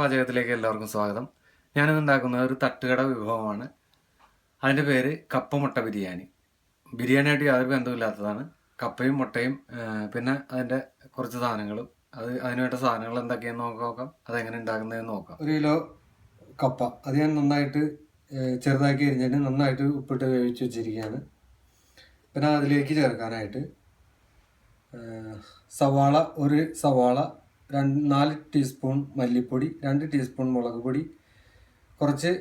പാചകത്തിലേക്ക് എല്ലാവർക്കും സ്വാഗതം. ഞാനിന്ന് ഉണ്ടാക്കുന്നത് ഒരു തട്ടുകട വിഭവമാണ്. അതിന്റെ പേര് കപ്പ മുട്ട ബിരിയാണി. ബിരിയാണിയായിട്ട് യാതൊരു ബന്ധമില്ലാത്തതാണ് കപ്പയും മുട്ടയും പിന്നെ അതിന്റെ കുറച്ച് സാധനങ്ങളും. അത് അതിന് വേണ്ട സാധനങ്ങൾ എന്തൊക്കെയാണെന്ന് നോക്കാം നോക്കാം. അതെങ്ങനെ ഉണ്ടാക്കുന്നതെന്ന് നോക്കാം. ഒരു കിലോ കപ്പ. അത് ഞാൻ നന്നായിട്ട് ചെറുതാക്കി എരിഞ്ഞിട്ട് നന്നായിട്ട് ഉപ്പിട്ട് വേവിച്ച് വെച്ചിരിക്കുകയാണ്. പിന്നെ അതിലേക്ക് ചേർക്കാനായിട്ട് സവാള ഒരു സവാള രണ്ട് നാല് ടീസ്പൂൺ മല്ലിപ്പൊടി രണ്ട് ടീസ്പൂൺ മുളക് പൊടി കുറച്ച്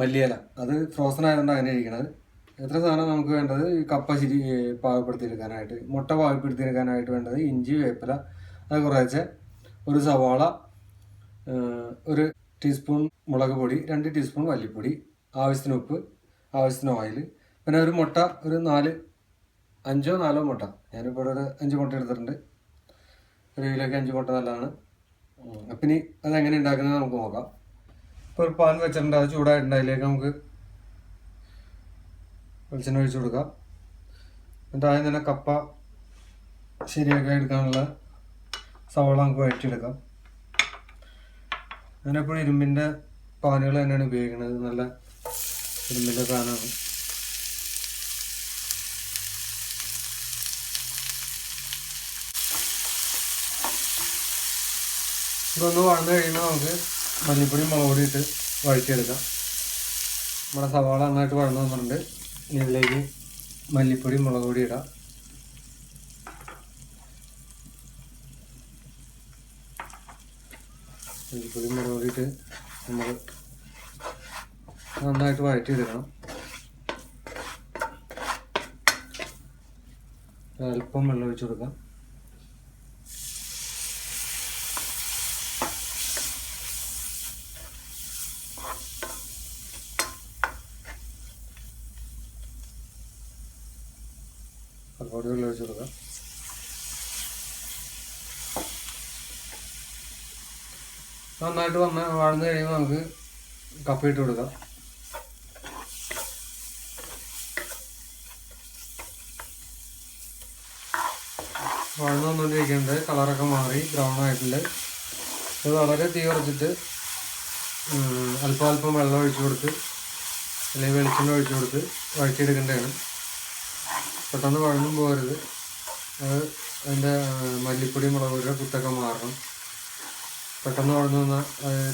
മല്ലിയില. അത് ഫ്രോസൺ ആയതുകൊണ്ട് അങ്ങനെ ഇരിക്കണത്. എത്ര സാധനം നമുക്ക് വേണ്ടത്? കപ്പ ശരി പാകപ്പെടുത്തിയെടുക്കാനായിട്ട് മുട്ട പാകപ്പെടുത്തിയെടുക്കാനായിട്ട് വേണ്ടത് ഇഞ്ചി വേപ്പില അത് കുറേശ്ശെ ഒരു സവാള ഒരു ടീസ്പൂൺ മുളക് പൊടി രണ്ട് ടീസ്പൂൺ മല്ലിപ്പൊടി ആവശ്യത്തിന് ഉപ്പ് ആവശ്യത്തിന് ഓയിൽ പിന്നെ ഒരു മുട്ട ഒരു നാല് അഞ്ചോ നാലോ മുട്ട. ഞാനിപ്പോൾ ഒരു അഞ്ച് മുട്ട എടുത്തിട്ടുണ്ട്. ഒരു അഞ്ച് മുട്ട നല്ലതാണ്. അപ്പം ഇനി അതെങ്ങനെ ഉണ്ടാക്കുന്നത് നമുക്ക് നോക്കാം. ഇപ്പോൾ ഒരു പാൻ വെച്ചിട്ടുണ്ട് അത് ചൂടായിട്ടുണ്ട്. അതിലേക്ക് നമുക്ക് വെളിച്ചെണ്ണ ഒഴിച്ചു കൊടുക്കാം. എന്നിട്ട് ആദ്യം തന്നെ കപ്പ ശരിയാക്കി എടുക്കാനുള്ള സവാള നമുക്ക് വഴറ്റിയെടുക്കാം. ഞാനെപ്പോഴും ഇരുമ്പിന്റെ പാനുകൾ തന്നെയാണ് ഉപയോഗിക്കുന്നത്. നല്ല ഇരുമ്പിന്റെ പാനാണ്. ഇതൊന്ന് വളർന്നു കഴിയുമ്പോൾ നമുക്ക് മല്ലിപ്പൊടി മുളക് പൊടി ഇട്ട് വഴറ്റിയെടുക്കാം. നമ്മുടെ സവാള നന്നായിട്ട് വളർന്നു വന്നിട്ടുണ്ട്. ഇനി ഇതിലേക്ക് മല്ലിപ്പൊടി മുളക് പൊടി ഇടാം. മല്ലിപ്പൊടി മുളക് പൊടി ഇട്ട് നമ്മൾ നന്നായിട്ട് വഴറ്റിയെടുക്കണം. അല്പം വെള്ളം ഒഴിച്ചു കൊടുക്കാം. അതുപോലെ വെള്ളം ഒഴിച്ചു കൊടുക്കാം. നന്നായിട്ട് വന്ന് വാഴ്ന്നു കഴിയുമ്പോൾ നമുക്ക് കപ്പ ഇട്ട് കൊടുക്കാം. വാഴന്ന് വന്നുകൊണ്ടിരിക്കുന്നുണ്ട് കളറൊക്കെ മാറി ബ്രൗൺ ആയിട്ടുണ്ട്. ഇത് വളരെ തീ കുറച്ചിട്ട് അല്പാൽപ്പം അല്പം അല്പം വെള്ളം ഒഴിച്ചു കൊടുത്ത് അല്ലെങ്കിൽ വെളിച്ചെണ്ണ ഒഴിച്ചു കൊടുത്ത് വഴറ്റിയെടുക്കേണ്ടതാണ്. പെട്ടെന്ന് വഴന്നും പോകരുത്. അത് അതിന്റെ മല്ലിപ്പൊടി മുളക് പൊടിയുടെ കുത്തൊക്കെ മാറണം. പെട്ടെന്ന് വഴന്നു വന്നാൽ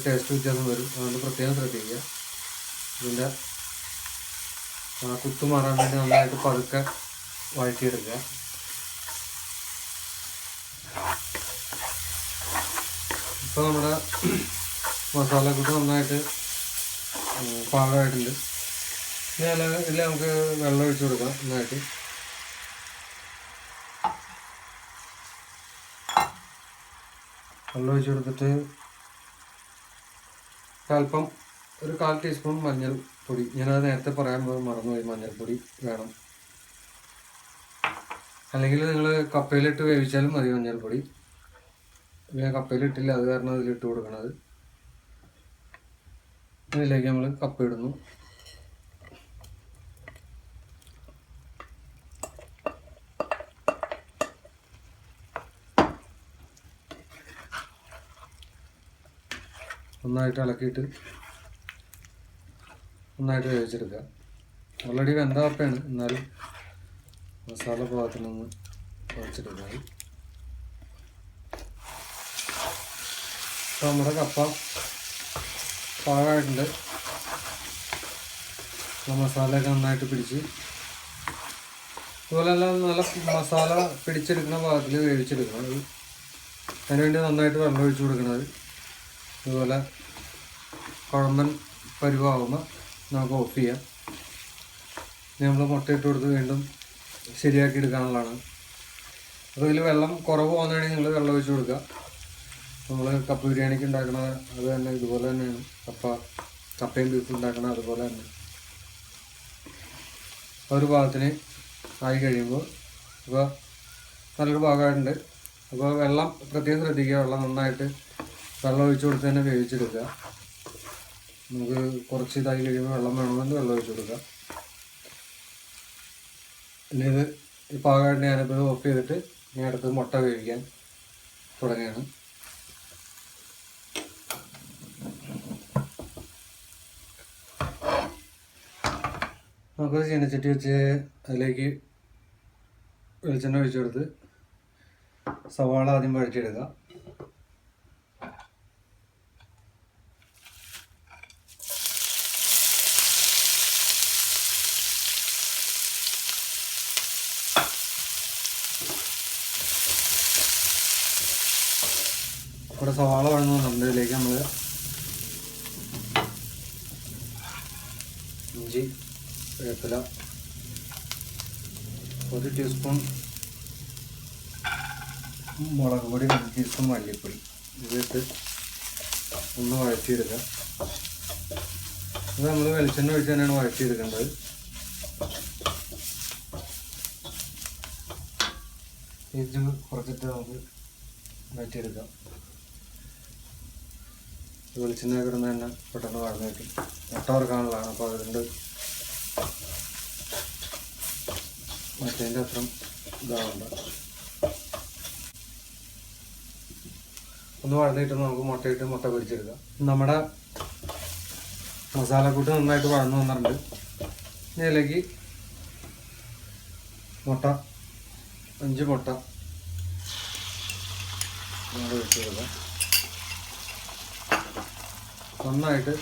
ടേസ്റ്റ് വ്യത്യാസം വരും. അതുകൊണ്ട് പ്രത്യേകം ശ്രദ്ധിക്കുക. ഇതിന്റെ ആ കുത്ത് മാറാൻ വേണ്ടി നന്നായിട്ട് പതുക്കെ വഴറ്റിയെടുക്കുക. ഇപ്പോൾ നമ്മുടെ മസാലക്കൂട്ട് നന്നായിട്ട് പാകമായിട്ടുണ്ട്. ഇനി ഇതിൽ നമുക്ക് വെള്ളം ഒഴിച്ചു കൊടുക്കാം നന്നായിട്ട്. വെള്ളം ഒഴിച്ചു കൊടുത്തിട്ട് അല്പം ഒരു കാൽ ടീസ്പൂൺ മഞ്ഞൾപ്പൊടി പൊടി. ഞാനത് നേരത്തെ പറയാൻ പോയി മറന്നുപോയി മഞ്ഞൾപ്പൊടി വേണം. അല്ലെങ്കിൽ നിങ്ങൾ കപ്പയിലിട്ട് വേവിച്ചാലും മതി മഞ്ഞൾപ്പൊടി ഞാൻ കപ്പയിലിട്ടില്ല. അത് കാരണം അതിലിട്ട് കൊടുക്കണത്. ഇതിലേക്ക് നമ്മൾ കപ്പ ഇടുന്നു. നന്നായിട്ട് ഇളക്കിയിട്ട് നന്നായിട്ട് വേവിച്ചെടുക്കുക. ഓൾറെഡി വെന്ത കപ്പയാണ് എന്നാലും മസാല പാകത്തിനൊന്ന് വേവിച്ചെടുക്കാൻ അപ്പോൾ നമ്മുടെ കപ്പ പാകമായിട്ടുണ്ട് മസാലയൊക്കെ നന്നായിട്ട് പിടിച്ച്. അതുപോലെ നല്ല മസാല പിടിച്ചെടുക്കുന്ന പാകത്തിൽ വേവിച്ചെടുക്കണം. അത് അതിനുവേണ്ടി നന്നായിട്ട് വെള്ളം ഒഴിച്ചു കൊടുക്കണത് അതുപോലെ കുഴമ്പൻ പരുവാകുമ്പോൾ നമുക്ക് ഓഫ് ചെയ്യാം. നമ്മൾ മുട്ടയിട്ട് കൊടുത്ത് വീണ്ടും ശരിയാക്കി എടുക്കാനുള്ളതാണ്. അപ്പോൾ ഇതിൽ വെള്ളം കുറവ് പോകുന്നതാണെങ്കിൽ നിങ്ങൾ വെള്ളം ഒഴിച്ച് കൊടുക്കുക. നമ്മൾ കപ്പ ബിരിയാണിക്ക് ഉണ്ടാക്കണ അത് തന്നെ ഇതുപോലെ തന്നെയാണ്. കപ്പ കപ്പയും ബീഫും ഉണ്ടാക്കണ അതുപോലെ തന്നെ. ഒരു ഭാഗത്തിന് ആയി കഴിയുമ്പോൾ ഇപ്പോൾ നല്ലൊരു ഭാഗമായിട്ടുണ്ട് അപ്പോൾ വെള്ളം പ്രത്യേകം ശ്രദ്ധിക്കുക. വെള്ളം നന്നായിട്ട് വെള്ളം ഒഴിച്ചു കൊടുത്ത് തന്നെ വേവിച്ചെടുക്കുക. നമുക്ക് കുറച്ച് ഇതായി കഴിയുമ്പോൾ വെള്ളം വേണമെന്ന് വെള്ളം ഒഴിച്ചു കൊടുക്കുക. പിന്നെ ഇത് ഈ പാകമായിട്ട് ഞാനിപ്പോൾ ഇത് ഓഫ് ചെയ്തിട്ട് ഇനി അടുത്ത് മുട്ട വേവിക്കാൻ തുടങ്ങിയാണ് നമുക്ക് ചീനച്ചട്ടി വെച്ച് അതിലേക്ക് വെളിച്ചെണ്ണ ഒഴിച്ചു കൊടുത്ത് സവാള ആദ്യം വഴറ്റിയെടുക്കുക. ഇവിടെ സവാള വഴങ്ങുന്നുണ്ട് ഇതിലേക്ക് നമ്മൾ ഇഞ്ചി വേപ്പില ഒരു ടീസ്പൂൺ മുളക് പൊടി രണ്ട് ടീസ്പൂൺ മല്ലിപ്പൊടി. ഇതിട്ട് ഒന്ന് വഴറ്റിയെടുക്കുക. ഇത് നമ്മൾ വെളിച്ചെണ്ണ ഒഴിച്ച് തന്നെയാണ് വഴറ്റിയെടുക്കേണ്ടത്. ഇത് കുറച്ചിട്ട് നമുക്ക് വഴറ്റിയെടുക്കാം. വെളിച്ചെണ്ണ കിടന്ന് തന്നെ പെട്ടെന്ന് വളർന്നു കിട്ടും. മുട്ട വറുക്കാനുള്ളതാണ്. അപ്പോൾ അതുകൊണ്ട് മറ്റേതിന്റെ അത്ര ഇതാവുണ്ട്. ഒന്ന് വഴന്നിട്ട് നമുക്ക് മുട്ടയിട്ട് മുട്ട പൊരിച്ചെടുക്കാം. നമ്മുടെ മസാലക്കൂട്ട് നന്നായിട്ട് വഴന്നു വന്നിട്ടുണ്ട്. ഇതിലേക്ക് മുട്ട അഞ്ച് മുട്ട. നമ്മൾ വെച്ച് കൊടുക്കാം. നന്നായിട്ട്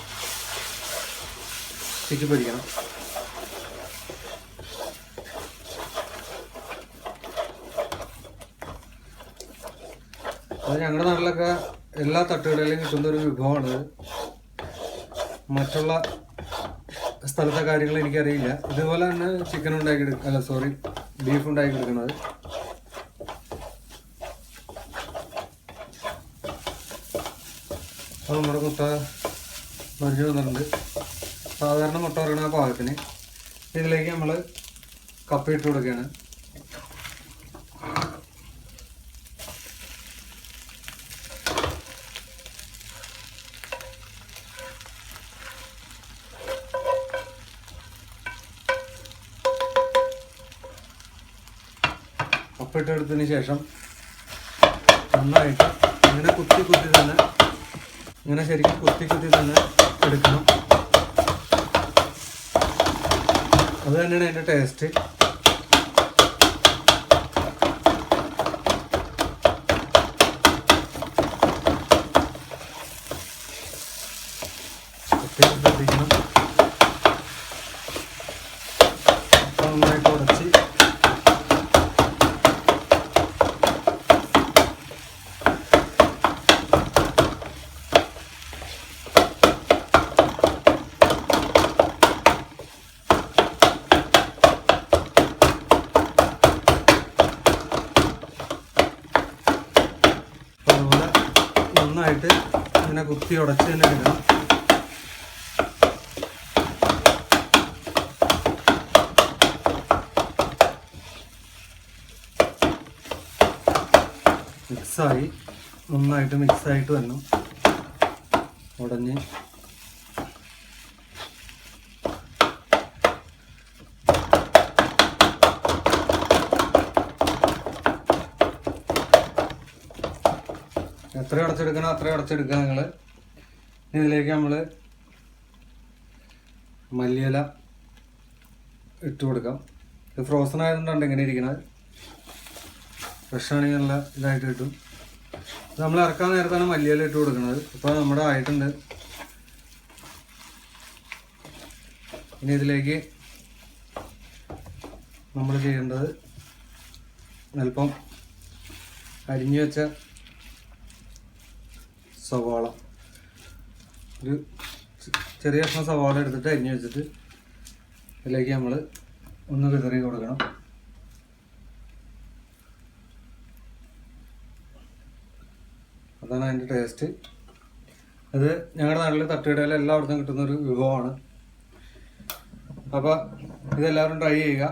ചിക്കി പിടിക്കണം അത് ഞങ്ങളുടെ നാട്ടിലൊക്കെ എല്ലാ തട്ടുകളിലും കിട്ടുന്ന ഒരു വിഭവമാണ്. മറ്റുള്ള സ്ഥലത്തെ കാര്യങ്ങൾ എനിക്കറിയില്ല. ഇതുപോലെ തന്നെ ചിക്കൻ ഉണ്ടാക്കിയെടുക്കുക അല്ല സോറി ബീഫ് ഉണ്ടാക്കിയെടുക്കുന്നത്. അപ്പോൾ നമ്മുടെ മുട്ട മറിഞ്ഞു വന്നിട്ടുണ്ട് സാധാരണ മുട്ട പറയുന്ന പാകത്തിന് ഇതിലേക്ക് നമ്മൾ കപ്പ ഇട്ട് കൊടുക്കുകയാണ്. കപ്പ ശേഷം നന്നായിട്ട് ഇങ്ങനെ കുത്തി കുത്തി തന്നെ ഇങ്ങനെ ശരിക്കും കുത്തി കുത്തി തന്നെ എടുക്കണം. അത് തന്നെയാണ് അതിന്റെ ടേസ്റ്റ് പ്രത്യേകം ശ്രദ്ധിക്കണം നന്നായിട്ട് ഉടച്ച് അപ്പോൾ അതുപോലെ നന്നായിട്ട് ഇങ്ങനെ കുത്തി ഉടച്ച് തന്നെ എടുക്കണം മിക്സായി നന്നായിട്ട് മിക്സായിട്ട് വന്നു. ഉടഞ്ഞ്. എത്ര അടച്ചെടുക്കണോ അത്ര അടച്ചെടുക്കുക നിങ്ങൾ ഇതിലേക്ക് നമ്മൾ മല്ലിയില ഇട്ട് കൊടുക്കാം. ഇത് ഫ്രോസൺ ആയതുകൊണ്ടാണ് ഇങ്ങനെ ഇരിക്കുന്നത് ഫ്രഷ് ആണെങ്കിൽ നല്ല ഇതായിട്ട് കിട്ടും. നമ്മൾ ഇറക്കാൻ നേരത്താണ് മല്ലിയില ഇട്ട് കൊടുക്കുന്നത്. ഇപ്പോൾ നമ്മുടെ ആയിട്ടുണ്ട്. ഇനി ഇതിലേക്ക് നമ്മൾ ചെയ്യേണ്ടത് അല്പം അരിഞ്ഞു വെച്ച സവാള. ഒരു ചെറിയ കഷ്ണം സവാള എടുത്തിട്ട് അരിഞ്ഞു വെച്ചിട്ട് ഇതിലേക്ക് നമ്മൾ ഒന്ന് വിതറി കൊടുക്കണം. അതാണ് അതിന്റെ ടേസ്റ്റ് അത് ഞങ്ങളുടെ നാട്ടിൽ തട്ടുകടയിൽ എല്ലായിടത്തും കിട്ടുന്ന ഒരു വിഭവമാണ്. അപ്പോൾ ഇതെല്ലാവരും ട്രൈ ചെയ്യുക.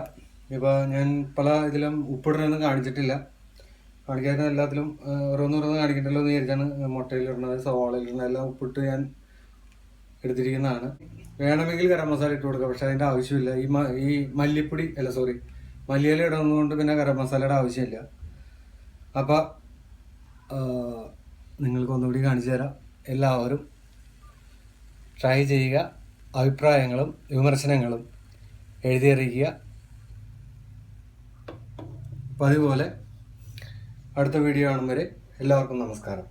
ഇപ്പോൾ ഞാൻ പല ഇതിലും ഉപ്പിടണമെന്ന് കാണിച്ചിട്ടില്ല. കാണിക്കാൻ എല്ലാത്തിലും ഓരോന്നോരോന്ന് കാണിക്കണ്ടല്ലോ എന്ന് വിചാരിച്ചാണ് മുട്ടയിലിടുന്നത് സവാളയിലിടുന്നത് എല്ലാം ഉപ്പിട്ട് ഞാൻ എടുത്തിരിക്കുന്നതാണ്. വേണമെങ്കിൽ ഗരം മസാല ഇട്ട് കൊടുക്കാം പക്ഷെ അതിന്റെ ആവശ്യമില്ല. ഈ ഈ മല്ലിപ്പൊടി അല്ല സോറി മല്ലിയില ഇടുന്നതുകൊണ്ട് പിന്നെ ഗരം മസാലയുടെ ആവശ്യമില്ല അപ്പോൾ നിങ്ങൾക്ക് ഒന്നുകൂടി കാണിച്ചു തരാം. എല്ലാവരും ട്രൈ ചെയ്യുക. അഭിപ്രായങ്ങളും വിമർശനങ്ങളും എഴുതി അറിയിക്കുക. പതിവ് പോലെ അടുത്ത വീഡിയോ കാണും വരെ എല്ലാവർക്കും നമസ്കാരം.